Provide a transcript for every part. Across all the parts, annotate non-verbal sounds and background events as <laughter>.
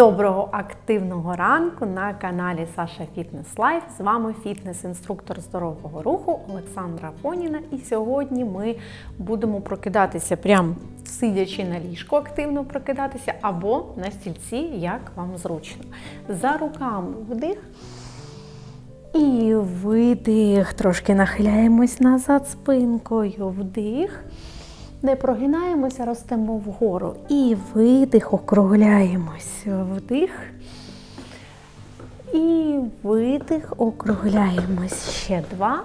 Доброго активного ранку на каналі Саша Фітнес Лайф. З вами фітнес-інструктор здорового руху Олександра Фоніна. І сьогодні ми будемо прокидатися прям сидячи на ліжку, активно прокидатися, або на стільці, як вам зручно. За руками вдих. І видих. Трошки нахиляємось назад спинкою. Вдих. Не прогинаємося, ростемо вгору. І видих, округляємось. Вдих. І видих, округляємось. Ще два.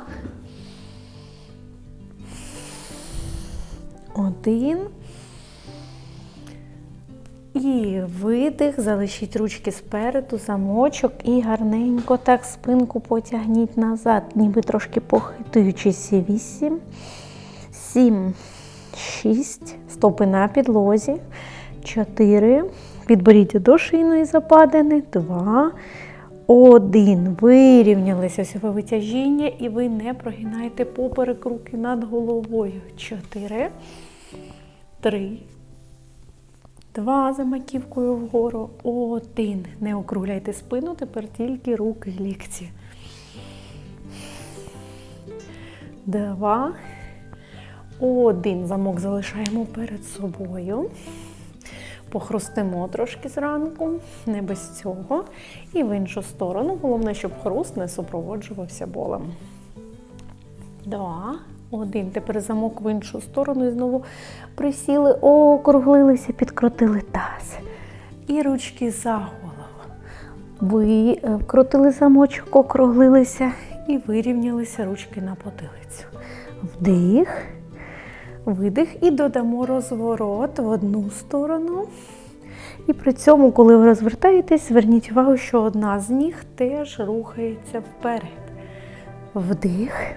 Один. І видих, залишіть ручки спереду, замочок і гарненько так спинку потягніть назад, ніби трошки похитуючись. Вісім, сім, шість, стопи на підлозі, чотири, підборіддя до шийної западини, два, один. Вирівнялися осьове витяжіння і ви не прогинаєте поперек руки над головою. Чотири, три. Два за маківкою вгору. Один. Не округляйте спину, тепер тільки руки і лікті. Два. Один. Замок залишаємо перед собою. Похрустимо трошки зранку, не без цього. І в іншу сторону. Головне, щоб хруст не супроводжувався болем. Два. Один. Тепер замок в іншу сторону і знову присіли, округлилися, підкрутили таз. І ручки за голову. Ви е, замочок, округлилися і вирівнялися ручки на потилицю. Вдих, видих і додамо розворот в одну сторону. І при цьому, коли ви розвертаєтесь, зверніть увагу, що одна з ніг теж рухається вперед. Вдих.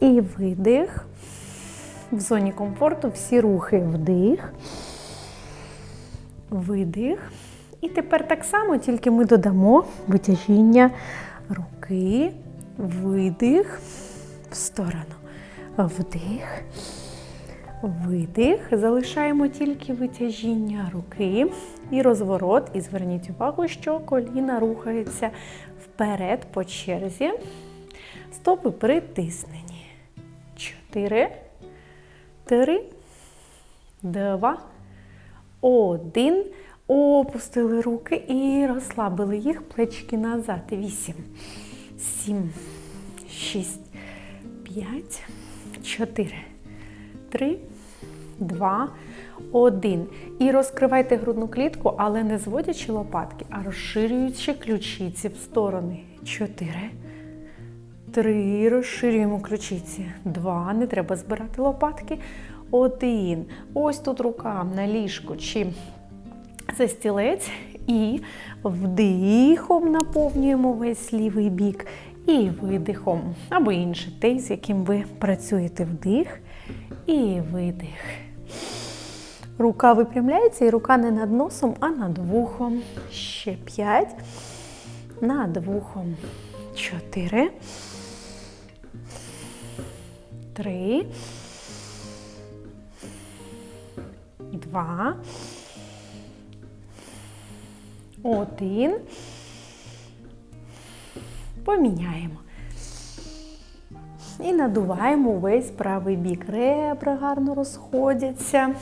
І видих. В зоні комфорту всі рухи вдих, видих. І тепер так само, тільки ми додамо витяжіння руки, видих в сторону. Вдих, видих. Залишаємо тільки витяжіння руки і розворот. І зверніть увагу, що коліна рухаються вперед по черзі. Стопи притиснені. Чотири, три, два, один. Опустили руки і розслабили їх плечки назад. Вісім, сім, шість, п'ять, чотири, три, два, один. І розкривайте грудну клітку, але не зводячи лопатки, а розширюючи ключиці в сторони. Чотири. Три. Розширюємо ключиці. Два. Не треба збирати лопатки. Один. Ось тут рука на ліжку чи за стілець. І вдихом наповнюємо весь лівий бік. І видихом. Або інший той, з яким ви працюєте. Вдих і видих. Рука випрямляється, і рука не над носом, а над вухом. Ще п'ять. Над вухом. Чотири три, два, один. Поміняємо. І надуваємо весь правий бік. Ребра гарно розходяться.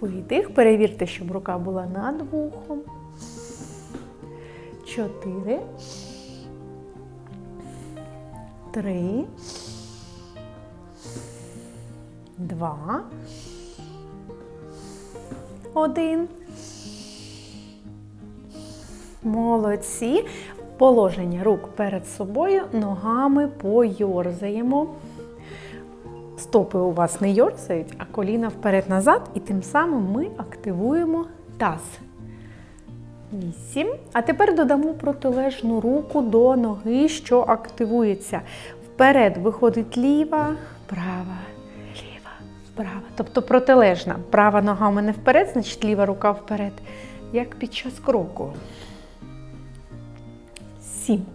Видих. Перевірте, щоб рука була над вухом. Чотири три, два, один. Молодці. Положення рук перед собою, ногами пойорзаємо. Стопи у вас не йорзають, а коліна вперед-назад, і тим самим ми активуємо таз. Вісім. А тепер додамо протилежну руку до ноги, що активується. Вперед виходить ліва, права, ліва, права. Тобто протилежна. Права нога у мене вперед, значить ліва рука вперед. Як під час кроку. Сім.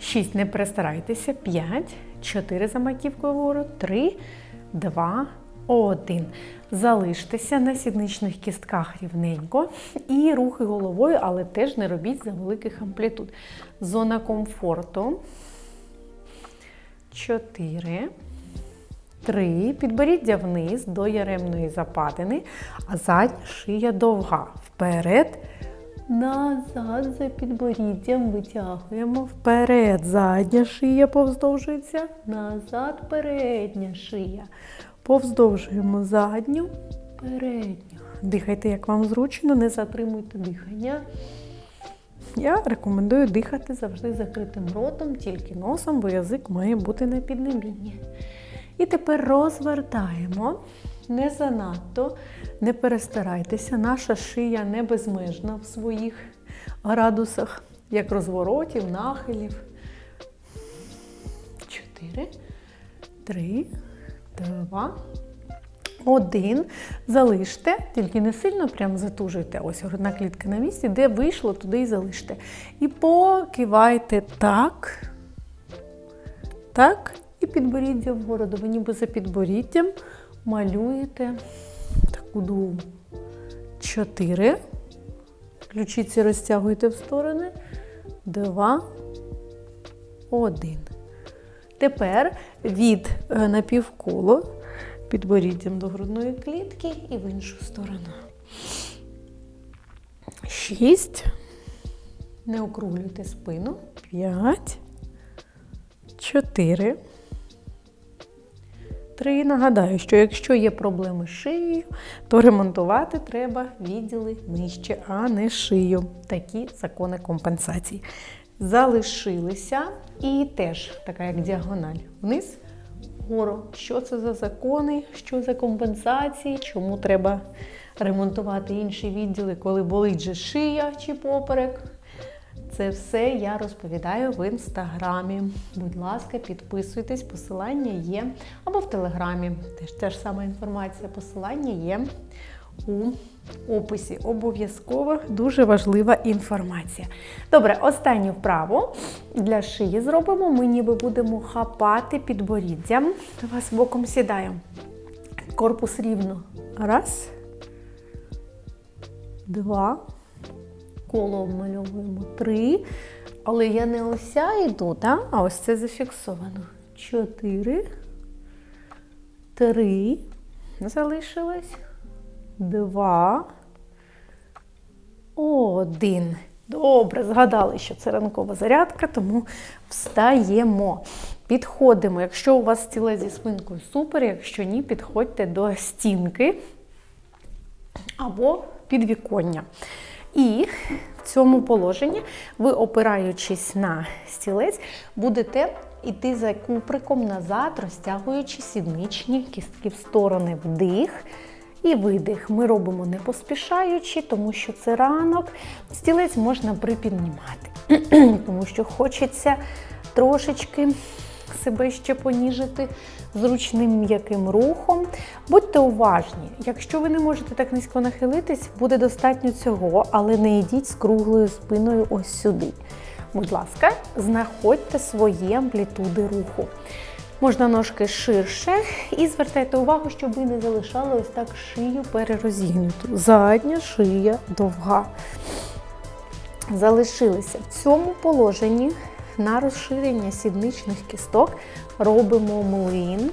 Шість. Не перестарайтеся. П'ять. Чотири за маківкою вгору. Три, два, Один. Залиштеся на сідничних кістках рівненько. І рухи головою, але теж не робіть за великих амплітуд. Зона комфорту. Чотири. Три. Підборіддя вниз до яремної западини, а задня шия довга. Вперед. Назад за підборіддям витягуємо. Вперед. Задня шия повздовжується. Назад передня шия. Повздовжуємо задню, передню. Дихайте, як вам зручно, не затримуйте дихання. Я рекомендую дихати завжди закритим ротом, тільки носом, бо язик має бути на піднебінні. І тепер розвертаємо. Не занадто, не перестарайтеся. Наша шия не безмежна в своїх градусах, як розворотів, нахилів. Чотири, три, два, один. Залиште, тільки не сильно прям затужуйте. Ось грудна клітка на місці, де вийшло, туди і залиште. І покивайте так. Так. І підборіддя вгору. Ви ніби за підборіддям малюєте таку дугу Чотири. Ключиці розтягуєте в сторони. 2, 1. Тепер від е, напівколо підборіддям до грудної клітки і в іншу сторону. Шість. Не округлюйте спину. 5. 4 сестри. Нагадаю, що якщо є проблеми з шиєю, то ремонтувати треба відділи нижче, а не шию. Такі закони компенсації. Залишилися і теж така як діагональ вниз. Гору. Що це за закони, що за компенсації, чому треба ремонтувати інші відділи, коли болить же шия чи поперек. Це все я розповідаю в інстаграмі. Будь ласка, підписуйтесь, посилання є. Або в телеграмі. Теж та ж сама інформація. Посилання є у описі. Обов'язково дуже важлива інформація. Добре, останню вправу для шиї зробимо. Ми ніби будемо хапати підборіддям. До вас боком сідаємо. Корпус рівно. Раз. Два коло обмальовуємо три. Але я не ося йду, так? а ось це зафіксовано. Чотири. Три. Залишилось. Два. Один. Добре, згадали, що це ранкова зарядка, тому встаємо. Підходимо. Якщо у вас стіле зі спинкою, супер. Якщо ні, підходьте до стінки або підвіконня. І в цьому положенні ви, опираючись на стілець, будете йти за куприком назад, розтягуючи сідничні кістки в сторони вдих. І видих. Ми робимо не поспішаючи, тому що це ранок. Стілець можна припіднімати, <clears throat> тому що хочеться трошечки себе ще поніжити зручним м'яким рухом. Будьте уважні, якщо ви не можете так низько нахилитись, буде достатньо цього, але не йдіть з круглою спиною ось сюди. Будь ласка, знаходьте свої амплітуди руху. Можна ножки ширше і звертайте увагу, щоб ви не залишали ось так шию перерозігнуту. Задня шия довга. Залишилися в цьому положенні на розширення сідничних кісток робимо млин.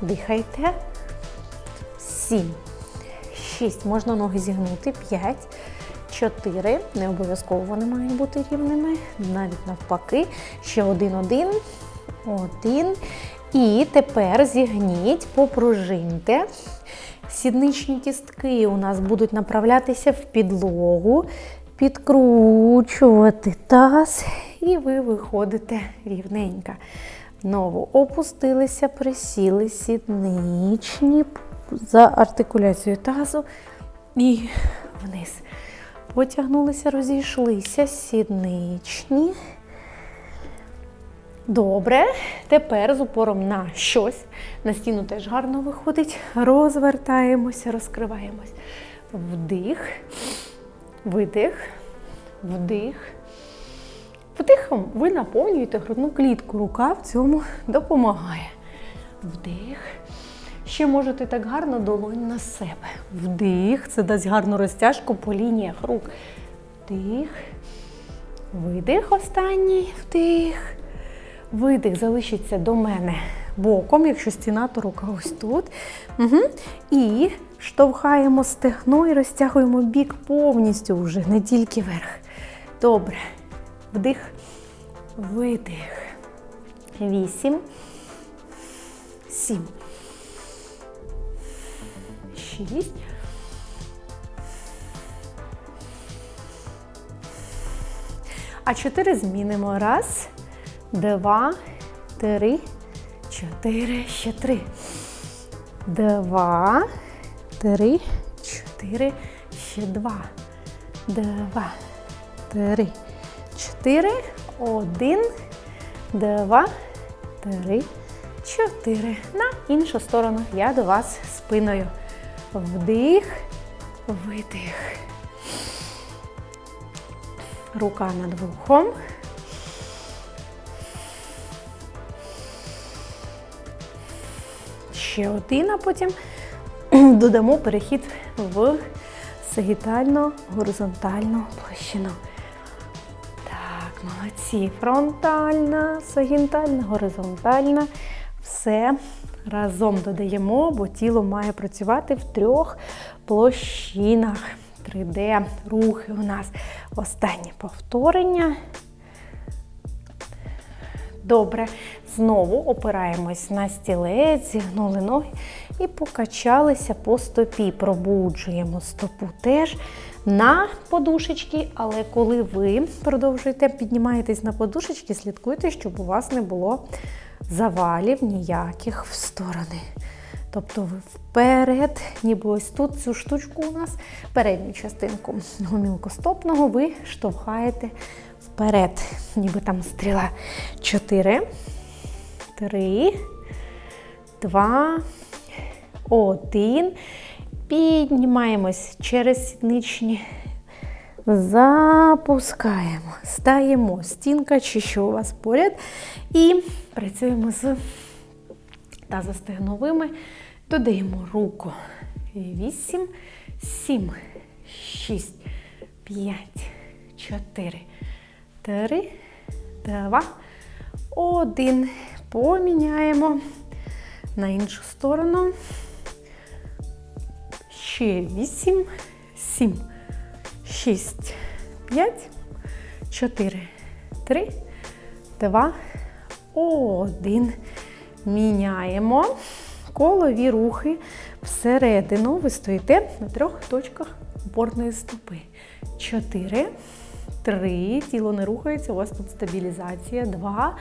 Дихайте. Сім. Шість. Можна ноги зігнути. П'ять. Чотири. Не обов'язково вони мають бути рівними. Навіть навпаки. Ще один-один. Один. І тепер зігніть, попружиньте. Сідничні кістки у нас будуть направлятися в підлогу, підкручувати таз, і ви виходите рівненько. Знову опустилися, присіли сідничні за артикуляцією тазу і вниз. Потягнулися, розійшлися, сідничні. Добре, тепер з упором на щось. На стіну теж гарно виходить. Розвертаємося, розкриваємось. Вдих, видих, вдих. Вдихом ви наповнюєте грудну клітку. Рука в цьому допомагає. Вдих, Ще можете так гарно долонь на себе. Вдих. Це дасть гарну розтяжку по лініях рук. Вдих. Видих останній. Вдих. Видих залишиться до мене боком, якщо стіна, то рука ось тут. Угу. І штовхаємо стегно і розтягуємо бік повністю вже, не тільки верх. Добре. Вдих, видих. Вісім. Сім. Шість. А чотири змінимо. Раз, два, три, чотири, ще три. Два, три, чотири, ще два. Два, три, чотири, один, два, три, чотири. На іншу сторону. Я до вас спиною. Вдих, видих. Рука над вухом. Ще один, а потім <clears throat> додамо перехід в сагітально-горизонтальну площину. Молодці. Фронтальна, сагітальна, горизонтальна. Все разом додаємо, бо тіло має працювати в трьох площинах. 3D рухи у нас. Останнє повторення. Добре. Знову опираємось на стілець, зігнули ноги і покачалися по стопі. Пробуджуємо стопу теж на подушечки, але коли ви продовжуєте піднімаєтесь на подушечки, слідкуйте, щоб у вас не було завалів ніяких в сторони. Тобто ви вперед, ніби ось тут цю штучку у нас, передню частинку гомілкостопного, ви штовхаєте вперед, ніби там стріла. Чотири, три, два, один. Піднімаємось через сідничні. Запускаємо, стаємо, стінка чи що у вас поряд. І працюємо з тазостегновими. Додаємо руку. Вісім, сім, шість, п'ять, чотири, три, два, один. Поміняємо на іншу сторону. Ще вісім, сім, шість, п'ять, чотири, три, два, один. Міняємо колові рухи всередину. Ви стоїте на трьох точках опорної стопи. Чотири, три. Тіло не рухається. У вас тут стабілізація. Два.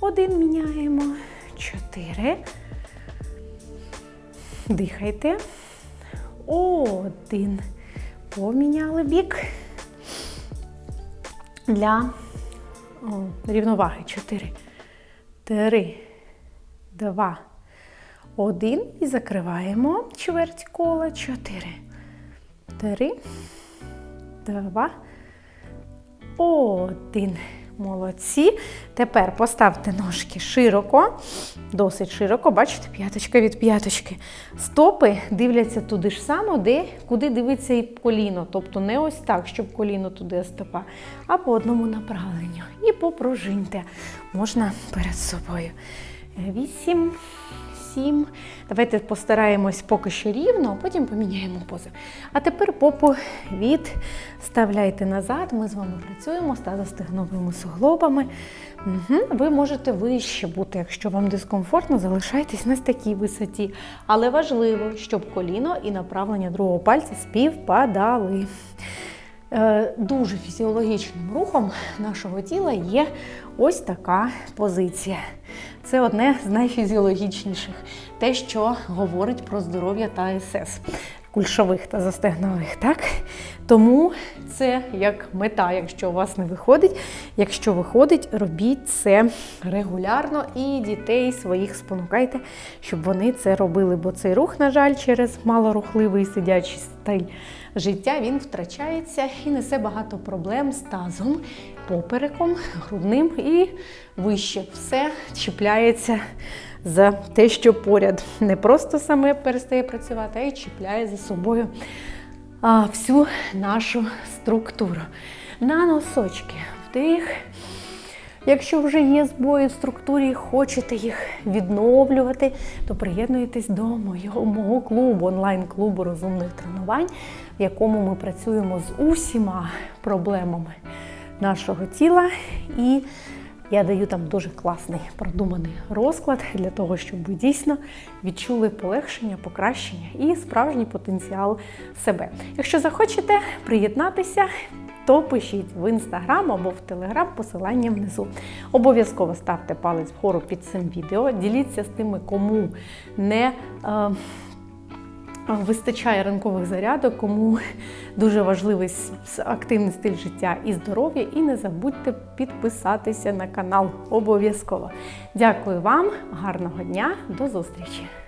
Один міняємо. Чотири. Дихайте. Один. Поміняли бік. Для о, рівноваги. Чотири. Три, два, один. І закриваємо чверть кола. Чотири. Три, два, один. Молодці. Тепер поставте ножки широко, досить широко, бачите, п'яточка від п'яточки. Стопи дивляться туди ж само, де, куди дивиться і коліно. Тобто не ось так, щоб коліно туди стопа, а по одному направленню. І попружиньте. Можна перед собою. Вісім. Сім. Давайте постараємось поки що рівно, а потім поміняємо позу. А тепер попу відставляйте назад. Ми з вами працюємо з тазостегновими суглобами. Угу. Ви можете вище бути, якщо вам дискомфортно, залишайтесь на такій висоті. Але важливо, щоб коліно і направлення другого пальця співпадали. Е, Дуже фізіологічним рухом нашого тіла є ось така позиція. Це одне з найфізіологічніших, те, що говорить про здоров'я та СС кульшових та застегнових. Так? Тому це як мета, якщо у вас не виходить. Якщо виходить, робіть це регулярно і дітей своїх спонукайте, щоб вони це робили. Бо цей рух, на жаль, через малорухливий сидячий стиль життя він втрачається і несе багато проблем з тазом попереком, <laughs> грудним і вище. Все чіпляється за те, що поряд не просто саме перестає працювати, а й чіпляє за собою а, всю нашу структуру. На носочки вдих. Якщо вже є збої в структурі і хочете їх відновлювати, то приєднуйтесь до моєго мого клубу, онлайн-клубу розумних тренувань, в якому ми працюємо з усіма проблемами нашого тіла. І я даю там дуже класний продуманий розклад для того, щоб ви дійсно відчули полегшення, покращення і справжній потенціал себе. Якщо захочете приєднатися, то пишіть в інстаграм або в телеграм посилання внизу. Обов'язково ставте палець вгору під цим відео, діліться з тими, кому не е, вистачає ранкових зарядок, кому <laughs> дуже важливий активний стиль життя і здоров'я. І не забудьте підписатися на канал обов'язково. Дякую вам, гарного дня, до зустрічі!